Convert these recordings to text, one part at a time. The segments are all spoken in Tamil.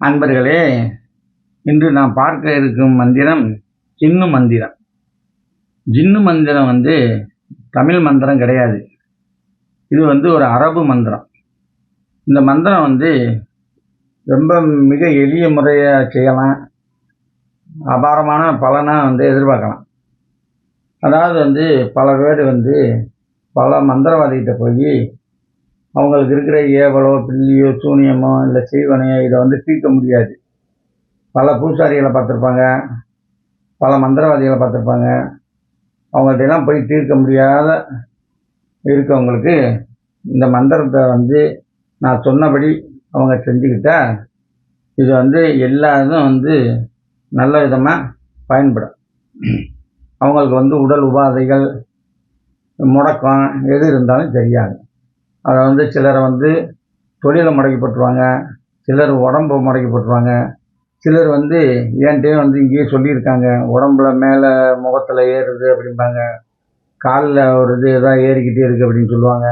அன்பர்களே இன்று நாம் பார்க்க இருக்கும் மந்திரம் ஜின்னு மந்திரம். ஜின்னு மந்திரம் வந்து தமிழ் மந்திரம் கிடையாது. இது வந்து ஒரு அரபு மந்திரம். இந்த மந்திரம் வந்து ரொம்ப மிக எளிய முறையாக செய்யலாம். அபாரமான பலனாக வந்து எதிர்பார்க்கலாம். அதாவது வந்து பல பேர் வந்து பல மந்திரவாதிகிட்ட போய் அவங்களுக்கு இருக்கிற ஏவலோ பில்லியோ சூனியமோ இல்லை செய்வனையோ இதை வந்து தீர்க்க முடியாது. பல பூசாரிகளை பார்த்துருப்பாங்க. பல மந்திரவாதிகளை பார்த்துருப்பாங்க. அவங்கள்ட்டெல்லாம் போய் தீர்க்க முடியாத இருக்கவங்களுக்கு இந்த மந்திரத்தை வந்து நான் சொன்னபடி அவங்க செஞ்சுக்கிட்டா இது வந்து எல்லாரும் வந்து நல்ல விதமாக பயன்படும். அவங்களுக்கு வந்து உடல் உபாதைகள் முடக்கம் எது இருந்தாலும் தெரியாது அதை வந்து சிலரை வந்து தொழிலை முடக்கி போட்டுருவாங்க சிலர் உடம்பு முடக்கி போட்டுருவாங்க சிலர் வந்து என்கிட்டயே வந்து இங்கேயே சொல்லியிருக்காங்க உடம்புல மேலே முகத்தில் ஏறுது அப்படிம்பாங்க. காலில் ஒரு இது எதாவது ஏறிக்கிட்டே இருக்குது அப்படின்னு சொல்லுவாங்க.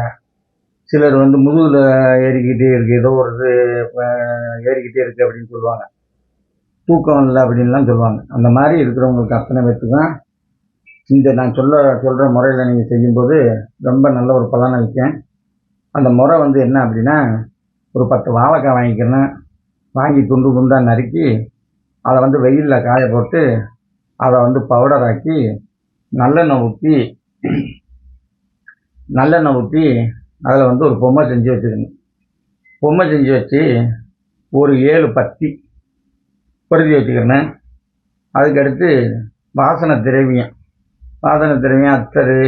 சிலர் வந்து முதுகில் ஏறிக்கிட்டே இருக்குது ஏதோ ஒரு இது ஏறிக்கிட்டே இருக்குது அப்படின்னு சொல்லுவாங்க. தூக்கம் இல்லை அப்படின்லாம் சொல்லுவாங்க. அந்த மாதிரி இருக்கிறவங்களுக்கு அத்தனை பேர்த்துக்கும் இந்த நான் சொல்ல சொல்கிற முறையில் நீங்கள் செய்யும்போது ரொம்ப நல்ல ஒரு பலனை வைக்கேன் அந்த முறை வந்து என்ன அப்படின்னா ஒரு பத்து வாழைக்காய் வாங்கிக்கிறேன். வாங்கி துண்டு துண்டாக நறுக்கி அதை வந்து வெயிலில் காய போட்டு அதை வந்து பவுடர் ஆக்கி நல்லெண்ணெய் ஊற்றி நல்லெண்ணெய் ஊற்றி அதில் வந்து ஒரு பொம்மை செஞ்சு வச்சுக்கணும். பொம்மை செஞ்சு வச்சு ஒரு ஏழு பத்தி பொருத்தி வச்சுக்கிறேன். அதுக்கடுத்து வாசனை திரவியம். வாசனை திரவியம் அத்தரு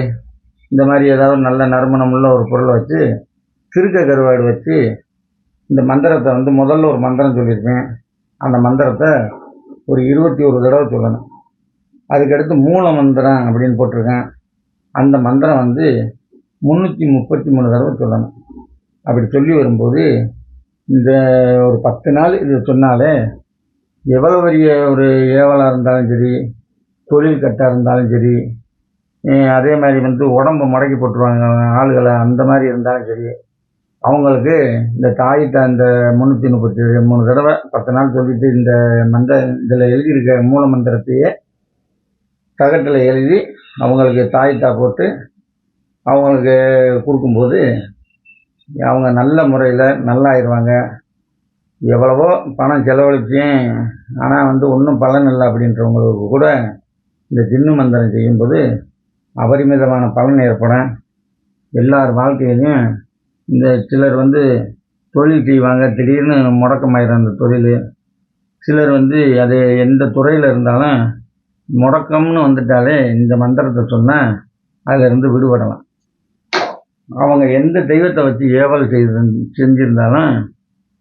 இந்த மாதிரி ஏதாவது நல்ல நறுமணமுள்ள ஒரு பொருளை வச்சு திருக்க கருவாடு வச்சு இந்த மந்திரத்தை வந்து முதல்ல ஒரு மந்திரம் சொல்லியிருப்பேன் அந்த மந்திரத்தை ஒரு இருபத்தி ஒரு தடவை சொல்லணும். அதுக்கடுத்து மூல மந்திரம் அப்படின்னு போட்டிருக்கேன். அந்த மந்திரம் வந்து முந்நூற்றி முப்பத்தி மூணு தடவை சொல்லணும். அப்படி சொல்லி வரும்போது இந்த ஒரு பத்து நாள் இது சொன்னாலே எவ்வளோ பெரிய ஒரு ஏவலாக இருந்தாலும் சரி தொழில் கட்டாக இருந்தாலும் சரி அதே மாதிரி வந்து உடம்பு முடக்கி போட்டுருவாங்க ஆளுகளை அந்த மாதிரி இருந்தாலும் சரி அவங்களுக்கு இந்த தாயிட்ட அந்த முந்நூற்றி முப்பத்தி மூணு தடவை பத்து நாள் சொல்லிட்டு இந்த மந்திர இதில் எழுதியிருக்க மூல மந்திரத்தையே தகட்டில் எழுதி அவங்களுக்கு தாயிட்டா போட்டு அவங்களுக்கு கொடுக்கும்போது அவங்க நல்ல முறையில் நல்லா ஆயிடுவாங்க எவ்வளவோ பணம் செலவழிச்சேன். ஆனால் வந்து ஒன்றும் பலன் இல்லை அப்படின்றவங்களுக்கு கூட இந்த ஜின்னு மந்திரம் செய்யும்போது அபரிமிதமான பலன் ஏற்படும். எல்லார் வாழ்க்கையிலையும் இந்த சிலர் வந்து தொழில் செய்வாங்க. திடீர்னு முடக்கமாயிரும் அந்த தொழில். சிலர் வந்து அது எந்த துறையில் இருந்தாலும் முடக்கம்னு வந்துட்டாலே இந்த மந்திரத்தை சொன்னால் அதிலிருந்து விடுபடலாம். அவங்க எந்த தெய்வத்தை வச்சு ஏவல் செய்து செஞ்சுருந்தாலும்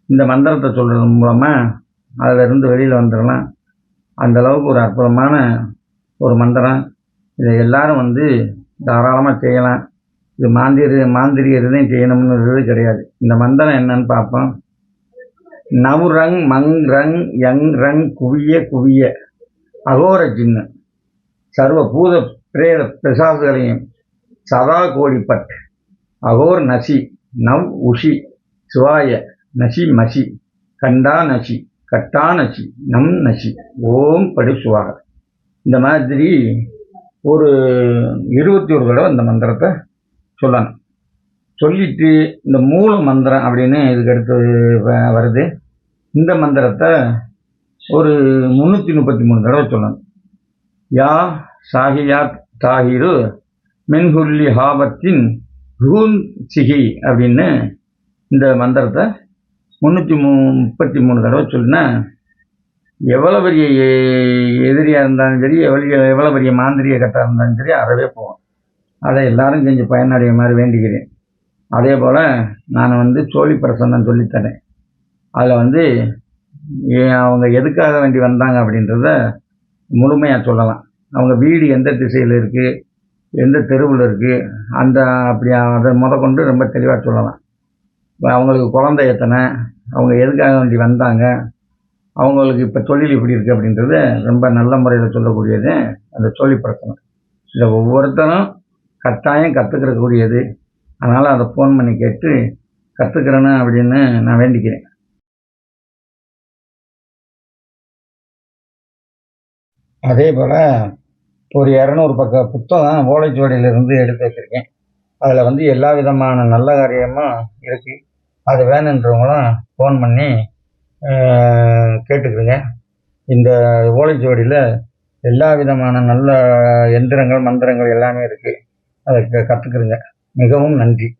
இந்த மந்திரத்தை சொல்கிறது மூலமாக அதிலிருந்து வெளியில் வந்துடலாம். அந்த அளவுக்கு ஒரு அற்புதமான ஒரு மந்திரம். இதை எல்லாரும் வந்து தாராளமாக செய்யலாம். இது மாந்திரி மாந்திரியர்தான் செய்யணும்னு கிடையாது. இந்த மந்திரம் என்னன்னு பார்ப்போம். நவுரங் மங் ரங் யங் ரங் குவிய குவிய. அகோர சின்ன. சர்வ பூத பிரேத பிரசாசுகளையும் சதா கோடிப்பட் அகோர் நசி நவ் உஷி சுவாய நசி மசி. கண்டா நசி கட்டா நசி நம் நசி. ஓம் படி சுவாக. இந்த மாதிரி ஒரு இருபத்தி ஒரு தடவை இந்த மந்திரத்தை சொல்லணும். சொல்லிட்டு இந்த மூல மந்திரம் அப்படின்னு இதுக்கு அடுத்து வருது. இந்த மந்திரத்தை ஒரு முந்நூற்றி முப்பத்தி மூணு தடவை சொல்லணும். யா சாஹியா தாஹிரு மென்ஹுல்லி ஹாபத்தின் ஹூன் சிஹி அப்படின்னு இந்த மந்திரத்தை முந்நூற்றி முப்பத்தி மூணு தடவை சொல்லினா எவ்வளோ பெரிய எதிரியாக இருந்தாலும் சரி எவ்வளோ எவ்வளோ பெரிய மாந்திரிய கட்டாக இருந்தாலும் சரி அறவே போவோம் அதை எல்லாரும் செஞ்சு பயனடைய மாதிரி வேண்டிக்கிறேன். அதே போல் நான் வந்து சோழி பிரசன்னம் சொல்லித்தரேன். அதில் வந்து அவங்க எதுக்காக வேண்டி வந்தாங்க அப்படின்றத முழுமையாக சொல்லலாம். அவங்க வீடு எந்த திசையில் இருக்குது எந்த தெருவில் இருக்குது அந்த அப்படி அதை முத கொண்டு ரொம்ப தெளிவாக சொல்லலாம். இப்போ அவங்களுக்கு குழந்தை எத்தனை அவங்க எதுக்காக வேண்டி வந்தாங்க அவங்களுக்கு இப்போ தொழில் இப்படி இருக்குது அப்படின்றது ரொம்ப நல்ல முறையில் சொல்லக்கூடியது அந்த தொழில் பிரச்சனை இதில் ஒவ்வொருத்தரும் கட்டாயம் கற்றுக்கிறக்கூடியது அதனால் அதை ஃபோன் பண்ணி கேட்டு கற்றுக்கிறேன்னு அப்படின்னு நான் வேண்டிக்கிறேன். அதே போல் ஒரு இரநூறு பக்க புத்தகம் ஓலைச்சுவடியிலிருந்து எடுத்து வச்சுருக்கேன். அதில் வந்து எல்லா விதமான நல்ல காரியமும் இருக்குது அது வேணுன்றவங்களும் ஃபோன் பண்ணி கேட்டுக்கிறேங்க இந்த ஓலைச்சுவடியில் எல்லா விதமான நல்ல எந்திரங்கள் மந்திரங்கள் எல்லாமே இருக்குது அதை க- மிகவும் நன்றி.